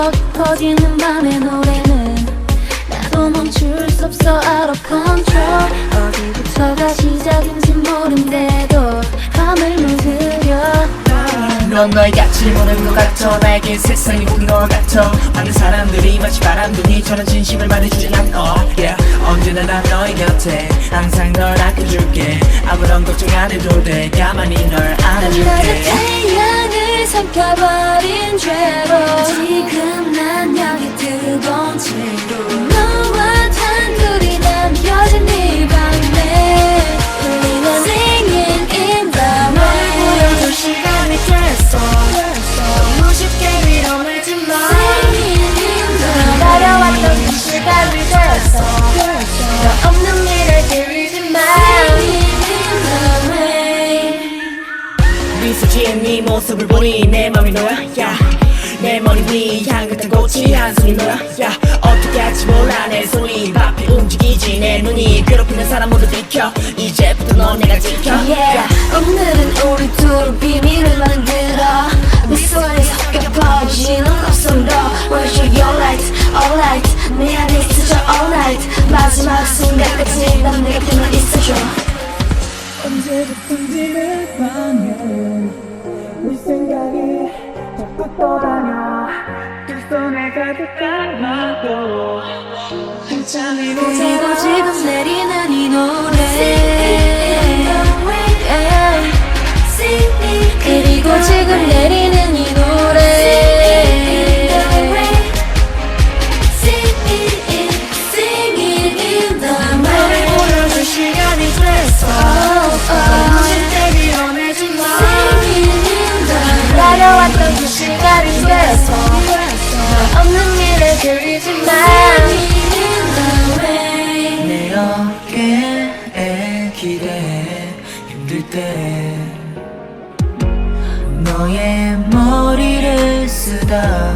더 깊어지는 밤의 노래는 나도 멈출 수 없어 out of control. 어디부터가 시작인지 모른대도 밤을 물들여. 넌 너의 가치를 모르는 것 같아. 나에겐 세상이 모든 것 같아. 많은 사람들이 마치 바람둥이처럼 진심을 말해주진 않어 yeah. 언제나 난 너의 곁에 항상 널 아껴줄게. 아무런 걱정 안 해도 돼. 가만히 널 안아줄게 삼켜버린 죄로. 지금 난 여기 뜨거 미소 지은 네 모습을 보니 내 맘이 너야 yeah. 내 머리 위 향긋한 꽃이 한 송이 너야 yeah. 어떻게 할지 몰라 내 손이 앞에 움직이지 내 눈이 괴롭히는 사람 모두 비켜. 이제부터 넌 내가 지켜. Yeah. 오늘은 우리 둘 비밀을 만들어. 미소에 섞여 퍼지는 We'll show your light, alright 내 안에 있어줘 all night. 마지막 순간까지 난내 곁에만 있어줘. 언제부턴 가득 담아도 한참이 그리고 지금 내리 너의 머리를 쓰다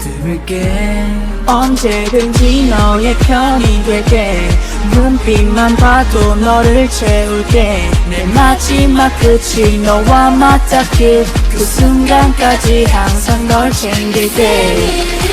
들을게. 언제든지 너의 편이 될게. 눈빛만 봐도 너를 채울게. 내 마지막 끝이 너와 맞닿길. 그 순간까지 항상 널 챙길게